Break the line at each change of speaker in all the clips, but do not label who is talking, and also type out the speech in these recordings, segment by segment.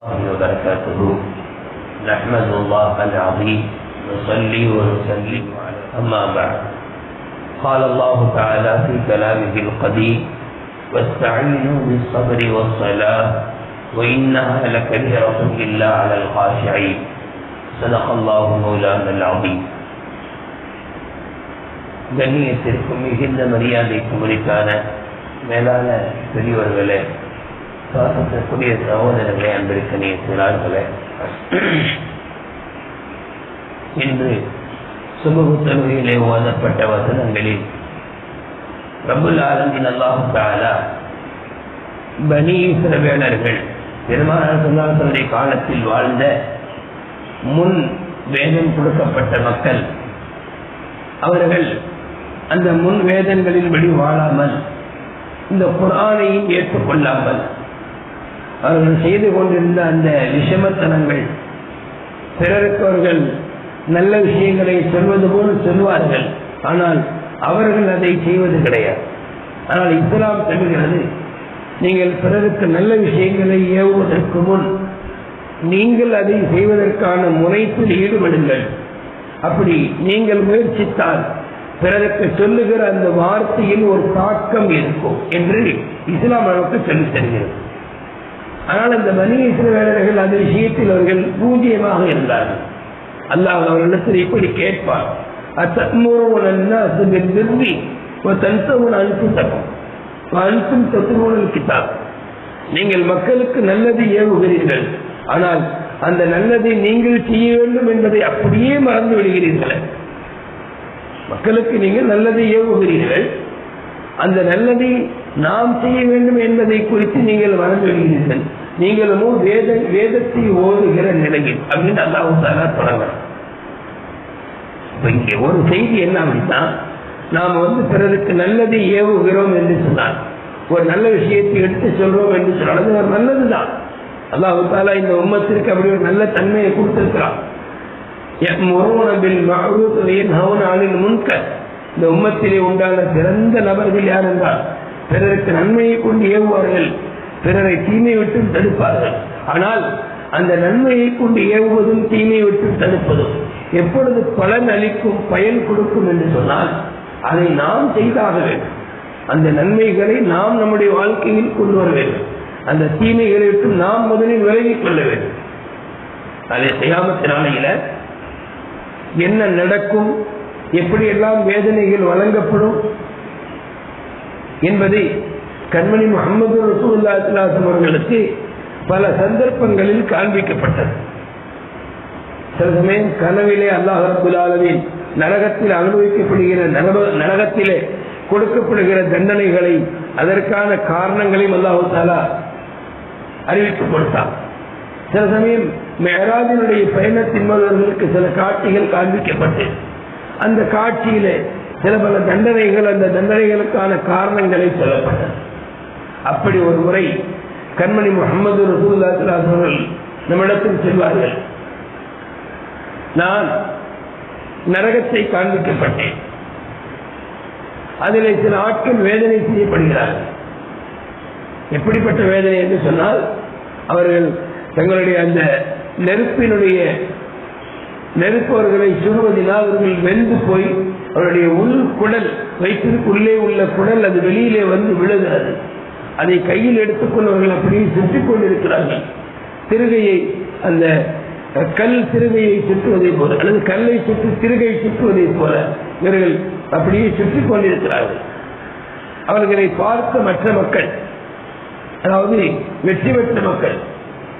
الله وبركاته نحمد الله العظيم نصلي ونسلم على أما بعد قال الله تعالى في كلامه القديم واستعينوا بالصبر والصلاة وإنها لكبيرة إلا على الخاشعين صدق الله مولانا العظيم கண்ணியத்திற்கும் மிகுந்த மரியாதைக்கும் உரித்தான மேலான பெரியவர்களே சுவாசத்திற்குரிய சகோதரர்களே அன்பிற்கனிய சிறார்களே இன்று சுபகு தொழுகையிலே ஓதப்பட்ட வசனங்களில் பிரபுல் ஆலமின் அல்லாஹு தாலா பனி இஸ்ரவேலர்கள் பெருமானார் சொன்னார்களுடைய காலத்தில் வாழ்ந்த முன் வேதம் கொடுக்கப்பட்ட மக்கள் அவர்கள் அந்த முன் வேதங்களின்படி வாழாமல் இந்த குரானையும் ஏற்றுக்கொள்ளாமல் அவர்கள் செய்து கொண்டிருந்த அந்த விஷமத்தனங்கள். பிறருக்கு அவர்கள் நல்ல விஷயங்களை சொல்வது போல் சொல்வார்கள். ஆனால் அவர்கள் அதை செய்வது கிடையாது. ஆனால் இஸ்லாம் சொல்கிறது நீங்கள் பிறருக்கு நல்ல விஷயங்களை ஏவுவதற்கு முன் நீங்கள் அதை செய்வதற்கான முனைப்பில் ஈடுபடுங்கள். அப்படி நீங்கள் முயற்சித்தால் பிறருக்கு சொல்லுகிற அந்த வார்த்தையில் ஒரு தாக்கம் இருக்கும் என்று இஸ்லாம் நமக்கு சொல்லித் தருகிறது. ஆனால் அந்த மணி இஸ்ரவேலர்கள் அந்த விஷயத்தில் அவர்கள் பூஜ்யமாக இருந்தார்கள். அல்லாஹ் அவர்களிடத்தில் இப்படி கேட்பார். அனுப்பும் தத்துவங்கள் கிட்டார் நீங்கள் மக்களுக்கு நல்லது ஏவுகிறீர்கள். ஆனால் அந்த நல்லதை நீங்கள் செய்ய வேண்டும் என்பதை அப்படியே மறந்து விடுகிறீர்கள். மக்களுக்கு நீங்கள் நல்லதை ஏவுகிறீர்கள். அந்த நல்லதை நாம் செய்ய வேண்டும் என்பதை குறித்து நீங்கள் மறந்து விடுகிறீர்கள். நீங்களுமோ வேத வேதத்தை ஓதுகிற நிலையில் அப்படின்னு அல்லாஹு தாலா இங்க ஒரு செய்தி என்ன அப்படின்னா நாம் வந்து பிறருக்கு நல்லதை ஏவுகிறோம் என்று சொன்னால் ஒரு நல்ல விஷயத்தை எடுத்து சொல்றோம் என்று சொன்னால் அது ஒரு நல்லதுதான். அல்லாஹு தாலா இந்த உம்மத்திற்கு அப்படி ஒரு நல்ல தன்மையை கொடுத்திருக்கிறான். இந்த உம்மத்திலே உண்டான சிறந்த நபர்கள் யார் என்றால் பிறருக்கு நன்மையை கொண்டு ஏவுவார்கள். பிறரை தீமை விட்டு தடுப்பார்கள். ஆனால் அந்த நன்மையை கொண்டு ஏவுவதும் தீமை விட்டு தடுப்பதும். எப்பொழுது பலன் அளிக்கும் பயன் கொடுக்கும் என்று சொன்னால் அதை நாம் செய்தாக வேண்டும். அந்த நன்மைகளை நாம் நம்முடைய வாழ்க்கையில் கொண்டு வர வேண்டும். அந்த தீமைகளை விட்டு நாம் முதலில் விலகிக் கொள்ள வேண்டும். அதை செய்யாமத்தினாலையில என்ன நடக்கும் எப்படியெல்லாம் வேதனைகள் வழங்கப்படும் என்பதை கண்மணி முகமது ரசூல்லா இஸ்லாசம் அவர்களுக்கு பல சந்தர்ப்பங்களில் காண்பிக்கப்பட்டது. சில சமயம் கனவிலே அல்லாஹ் ரபுல்லாலவின் நரகத்தில் அனுபவிக்கப்படுகிற நரகத்திலே கொடுக்கப்படுகிற தண்டனைகளை அதற்கான காரணங்களையும் அல்லாஹு தாலா அறிவித்து கொடுத்தார். சில சமயம் மேராஜினுடைய பயணத்தின் போது சில காட்சிகள் காண்பிக்கப்பட்டு அந்த காட்சியிலே சில பல தண்டனைகள் அந்த தண்டனைகளுக்கான காரணங்களை சொல்லப்பட்டது. அப்படி ஒரு முறை கண்மணி முகமது ரசூல்லா அவர்கள் நம்மிடத்தில் செல்வார்கள். நான் நரகத்தை காண்பிக்கப்பட்டேன். அதில் சில ஆட்கள் வேதனை செய்யப்படுகிறார்கள். எப்படிப்பட்ட வேதனை என்று சொன்னால் அவர்கள் தங்களுடைய அந்த நெருப்பினுடைய நெருப்பவர்களை சுடுவதினால் அவர்கள் வெந்து போய் அவருடைய உள் குடல் வயிற்றிற்குள்ளே உள்ள குடல் அது வெளியிலே வந்து விழுகிறது. அதை கையில் எடுத்துக்கொண்டவர்கள் அப்படியே சுற்றிக் கொண்டிருக்கிறார்கள். திருகையை அந்த கல் சிறுகையை சுற்றுவதை போல அல்லது கல்லை சுற்றி திருகை சுற்றுவதை போல இவர்கள் அப்படியே சுற்றிக் கொண்டிருக்கிறார்கள். அவர்களை பார்த்த மற்ற மக்கள் அதாவது வெற்றி பெற்ற மக்கள்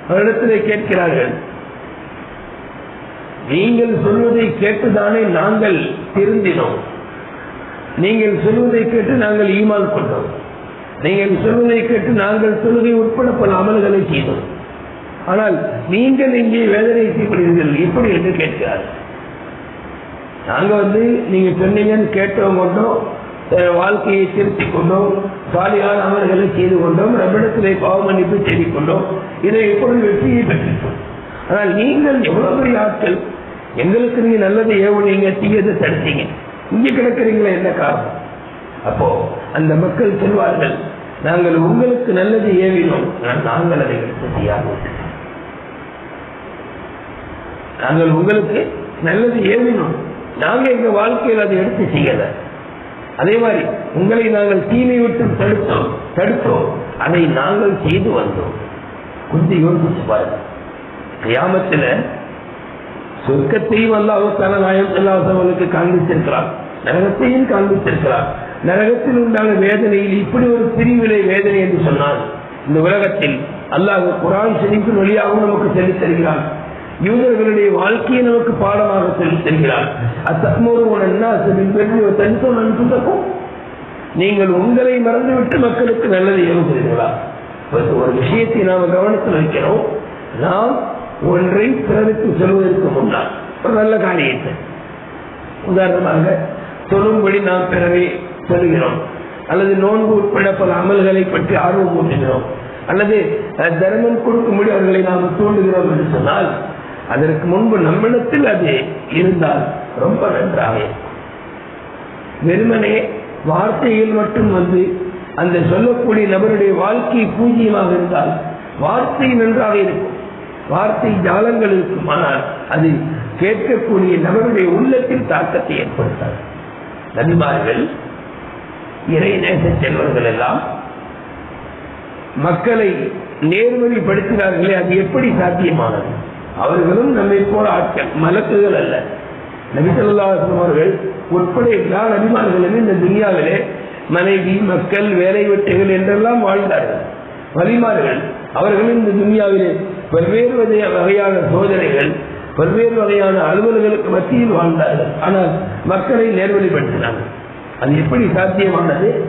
அவரிடத்தில் கேட்கிறார்கள் நீங்கள் சொல்வதை கேட்டுதானே நாங்கள் திருந்தினோம். நீங்கள் சொல்வதை கேட்டு நாங்கள் ஈமான் கொண்டோம். நீங்கள் சொல்வதை கேட்டு நாங்கள் சொல்வதை உட்பட பல அமல்களை செய்தோம். ஆனால் நீங்கள் இங்கே வேதனை செய்யப்படுகிறீர்கள். எப்படி என்று கேட்கிறார். நாங்க வந்து நீங்க சொன்னீங்கன்னு கேட்டோம் கொண்டோம் வாழ்க்கையை திருத்திக் கொண்டோம் சாலியான அமல்களை செய்து கொண்டோம் ரபிடத்திலே பாவமன்னிப்பு செய்து கொண்டோம். இதை எப்பொழுது வெற்றியை பெற்றிருக்கோம். ஆனால் நீங்கள் எவ்வளவு பெரிய ஆட்கள்? எங்களுக்கு நீங்க நல்லதை ஏவுனீங்க தீயதை தடுத்தீங்க. இங்க கிடக்கிறீங்களா என்ன காரணம்? அப்போ அந்த மக்கள் சொல்வார்கள் நாங்கள் உங்களுக்கு நல்லது ஏவினோம். நாங்கள் அதை உற்பத்தியாக நாங்கள் உங்களுக்கு நல்லது ஏவினோம். நாங்க எங்க வாழ்க்கையில் அதை எடுத்து செய்யல. அதே மாதிரி உங்களை நாங்கள் தீமை விட்டு தடுத்தோம். தடுத்தோம். அதை நாங்கள் செய்து வந்தோம். கொஞ்சம் யோசிச்சு பாருங்க. கியாமத்துல சொர்க்கத்தையும் அல்லாஹ் தன நாயம் செல்லாசவர்களுக்கு காண்பித்திருக்கிறார் நரகத்தையும் காண்பித்திருக்கிறார் நரகத்தில் உண்டான வேதனையில் இப்படி ஒரு பிரிவினை வேதனை என்று சொன்னால் இந்த உலகத்தில் அல்லாஹ் குரான் ஷெரீஃபின் வழியாகவும் நமக்கு சொல்லித் தருகிறான். யூதர்களுடைய வாழ்க்கையை நமக்கு பாடமாக சொல்லித் தருகிறார் அத்தமோருவன் நீங்கள் உங்களை மறந்துவிட்டு மக்களுக்கு நல்லது எழுதுகிறீர்களா? ஒரு விஷயத்தை நாம் கவனத்தில் வைக்கிறோம். நாம் ஒன்றை பிறருக்கு சொல்வதற்கு முன்னால் ஒரு நல்ல காரியத்தை. உதாரணமாக சொல்லும்படி நாம் பிறவை சொல்லுகிறோம் அல்லது நோன்பு உட்பட பல அமல்களை பற்றி ஆர்வம் ஊட்டுகிறோம். அல்லது தர்மம் கொடுக்கும்படி அவர்களை நாம் தூண்டுகிறோம் என்று சொன்னால் அதற்கு முன்பு நம்மிடத்தில் அது இருந்தால் ரொம்ப நன்றாக வெறுமனே வார்த்தையில் மட்டும் வந்து அந்த சொல்லக்கூடிய நபருடைய வாழ்க்கை பூஜ்யமாக இருந்தால் வார்த்தை நன்றாக இருக்கும். வார்த்தை ஜாலங்கள் இருக்கும். ஆனால் அது கேட்கக்கூடிய நபருடைய உள்ளத்தில் தாக்கத்தை ஏற்படுத்தாது. நபிமார்கள் இறை நேச செல்வர்கள் எல்லாம் மக்களை நேர்வழிப்படுத்தினார்களே அது எப்படி சாத்தியமானது? அவர்களும் நம்மை போல ஆட்கள் மலக்குகள் அல்ல. நபிசல்லாசம் அவர்கள் உட்பட எல்லா நபிமார்களும் இந்த துனியாவிலே மனைவி மக்கள் வேலை வெட்டுகள் என்றெல்லாம் வாழ்ந்தார்கள். வலிமார்கள் அவர்களும் இந்த துனியாவிலே பல்வேறு வகையான சோதனைகள் பல்வேறு வகையான அலுவல்களுக்கு மத்தியில் வாழ்ந்தார்கள். ஆனால் மக்களை நேர்வழிப்படுத்தினார்கள் அது எப்படி சாத்தியமானது?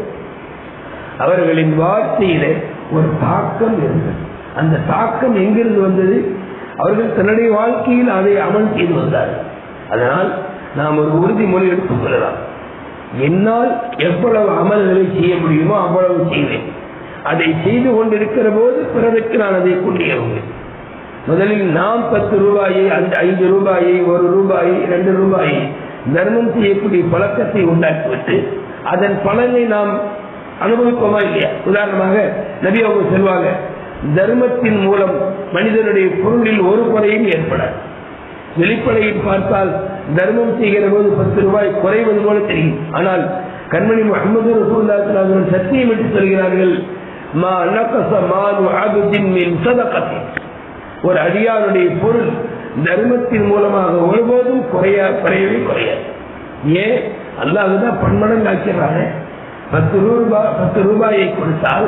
அவர்களின் வார்த்தையில ஒரு தாக்கம் இருந்தது. அந்த தாக்கம் எங்கிருந்து வந்தது? அவர்கள் தன்னுடைய வாழ்க்கையில் அதை அமல் செய்து வந்தார்கள். அதனால் நாம் ஒரு உறுதிமொழி எடுத்துக் கொள்ளலாம். என்னால் எவ்வளவு அமல்களை செய்ய முடியுமோ அவ்வளவு செய்வேன். அதை செய்து கொண்டிருக்கிற போது பிறருக்கு நான் அதை கொண்டிருவேன் முதலில் நாம் பத்து ரூபாயை ஐந்து ரூபாயை ஒரு ரூபாயை இரண்டு ரூபாயை தர்மம் செய்யக்கூடிய பழக்கத்தை உண்டாக்கிவிட்டு அதன் பலனை நாம் அனுபவிப்போமா இல்லையா? உதாரணமாக நபி அவங்க சொல்வாங்க தர்மத்தின் மூலம் மனிதனுடைய பொருளில் ஒரு குறையும் ஏற்படாது. வெளிப்படையில் பார்த்தால் தர்மம் செய்கிற போது பத்து ரூபாய் குறைவது போல தெரியும். ஆனால் கண்மணி முகமது ரசூல்லாத்தின் சத்தியம் என்று சொல்கிறார்கள் மா நகச மாது மின் ஒரு அடியாருடைய பொருள் தர்மத்தின் மூலமாக ஒருபோதும் குறையா குறையவே குறையாது. ஏன்? அல்லாஹ்தான் பன்மடங்கு ஆக்கிறாங்க பத்து ரூபாய் பத்து ரூபாயை கொடுத்தால்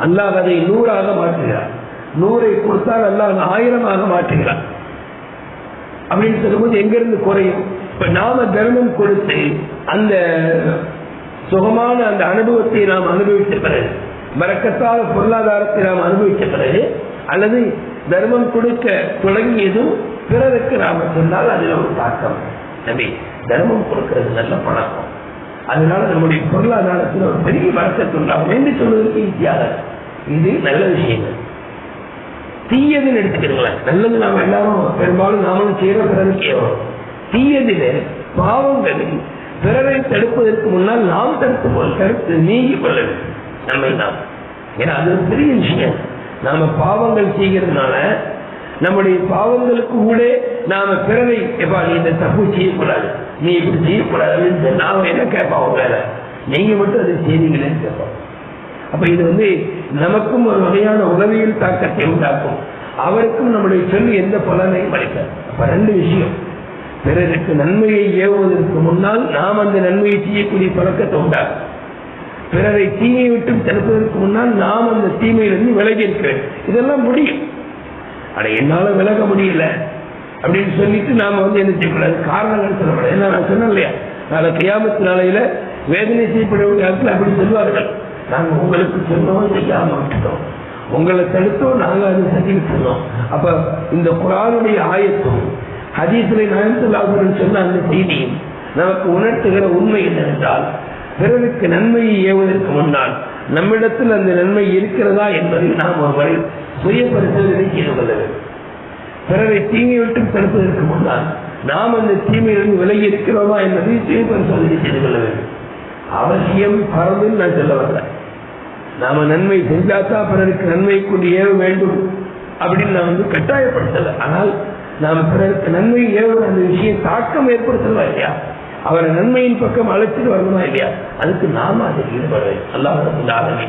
அல்லாஹ் அதை நூறாக மாற்றுகிறார் நூறை கொடுத்தால் அல்லாஹ் ஆயிரமாக மாற்றுகிறார் அப்படின்னு சொல்லும்போது எங்கிருந்து குறையும்? இப்ப நாம தர்மம் கொடுத்து அந்த சுகமான அந்த அனுபவத்தை நாம் அனுபவித்த பிறகு மறக்கத்தால பொருளாதாரத்தை நாம் அனுபவித்த பிறகு அல்லது தர்மம் கொடுக்க தொடங்கியதும் பிறருக்கு நாம சொன்னால் அதுல ஒரு தாக்கம். நம்பி தர்மம் கொடுக்கிறது நல்ல பழக்கம். அதனால நம்முடைய பொருளாதாரத்தில் ஒரு பெரிய வழக்கத்தை உண்டாகும். என்று சொல்வதற்கு ஈஸியாக இது நல்ல விஷயங்கள். தீயதுன்னு எடுத்துக்கிறீங்களா நல்லது நாம எல்லாரும் பெரும்பாலும் நாமளும் செய்யற பிறருக்கு ஏவரும் தீயதிலே பாவங்களில் பிறரை தடுப்பதற்கு முன்னால் நாம் தடுத்து போல் தடுத்து நீங்கி கொள்ள வேண்டும். நம்மை தான் ஏன்னா அது ஒரு பெரிய விஷயம். நாம பாவங்கள் செய்கிறதுனால நம்முடைய பாவங்களுக்கு கூட நாம பிறவை எப்பா நீ இந்த தப்பு செய்யக்கூடாது நீ இப்படி செய்யக்கூடாது அப்படின்னு நாம என்ன கேட்போம் வேலை நீங்க மட்டும் அதை செய்வீங்களேன்னு கேட்போம் அப்ப இது வந்து நமக்கும் ஒரு வகையான உளவியல் தாக்கத்தை உண்டாக்கும். அவருக்கும் நம்முடைய சொல் எந்த பலனையும் அளிக்காது. அப்ப ரெண்டு விஷயம். பிறருக்கு நன்மையை ஏவுவதற்கு முன்னால் நாம் அந்த நன்மையை செய்யக்கூடிய பழக்கத்தை உண்டாகும் பிறரை தீமையை விட்டு தடுப்பதற்கு முன்னால் நாம் அந்த தீமையிலிருந்து விலகி இருக்கிறேன். இதெல்லாம் முடியும் ஆனா என்னால விலக முடியல. அப்படின்னு சொல்லிட்டு நாம வந்து என்ன செய்யக்கூடாது? காரணங்கள் சொல்லக்கூடாது ஏன்னா நான் சொன்னேன் இல்லையா? நாளை கியாமத்து நாளையில வேதனை செய்யப்படக்கூடிய இடத்துல அப்படி சொல்வார்கள். நாங்க உங்களுக்கு சொன்னோம் செய்யாம விட்டுட்டோம் உங்களை தடுத்தோம் நாங்க அதை செஞ்சுக்கிட்டு இருந்தோம் அப்ப இந்த குரானுடைய ஆயத்தும் ஹதீசிலே நயன்சுல்லாசன் சொன்ன அந்த செய்தியும் நமக்கு உணர்த்துகிற உண்மை என்னவென்றால் பிறருக்கு நன்மையை ஏவதற்கு முன்னால் நம்மிடத்தில் அந்த நன்மை இருக்கிறதா என்பதை நாம் ஒருவரை சுய பரிசோதனை செய்து கொள்ள வேண்டும். பிறரை தீமை விட்டு தடுப்பதற்கு முன்னால் நாம் அந்த தீமையிலிருந்து விலகி இருக்கிறோமா என்பதை சுய பரிசோதனை செய்து கொள்ள வேண்டும். அவசியம் பரவில் நான் சொல்ல வரல. நாம நன்மை செஞ்சாத்தா பிறருக்கு நன்மை கொண்டு ஏவ வேண்டும் அப்படின்னு நான் வந்து கட்டாயப்படுத்தல. ஆனால் நாம் பிறருக்கு நன்மை ஏவ அந்த விஷயம் தாக்கம் ஏற்படுத்தலாம் இல்லையா? அவரை நன்மையின் பக்கம் அழைச்சிட்டு வரணுமா இல்லையா? அதுக்கு நாம அதில் ஈடுபட வேண்டும் அல்லாஹ்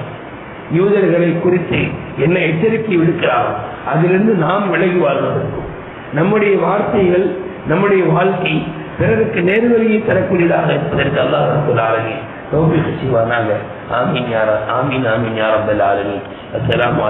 யூதர்களை குறித்து என்ன எச்சரிக்கை விடுக்கிறார் அதிலிருந்து நாம் விலகி வாழ்வதற்கும் நம்முடைய வார்த்தைகள் நம்முடைய வாழ்க்கை பிறருக்கு நேர்வழியை தரக்கூடியதாக இருப்பதற்கு அல்லாஹ் ரப்பல் ஆலமீன் தௌஃபீக் செய்வானாக. ஆமீன் யார ஆமீன் ஆமீன் யா ரப்பல் ஆலமீன். அஸ்ஸலாமு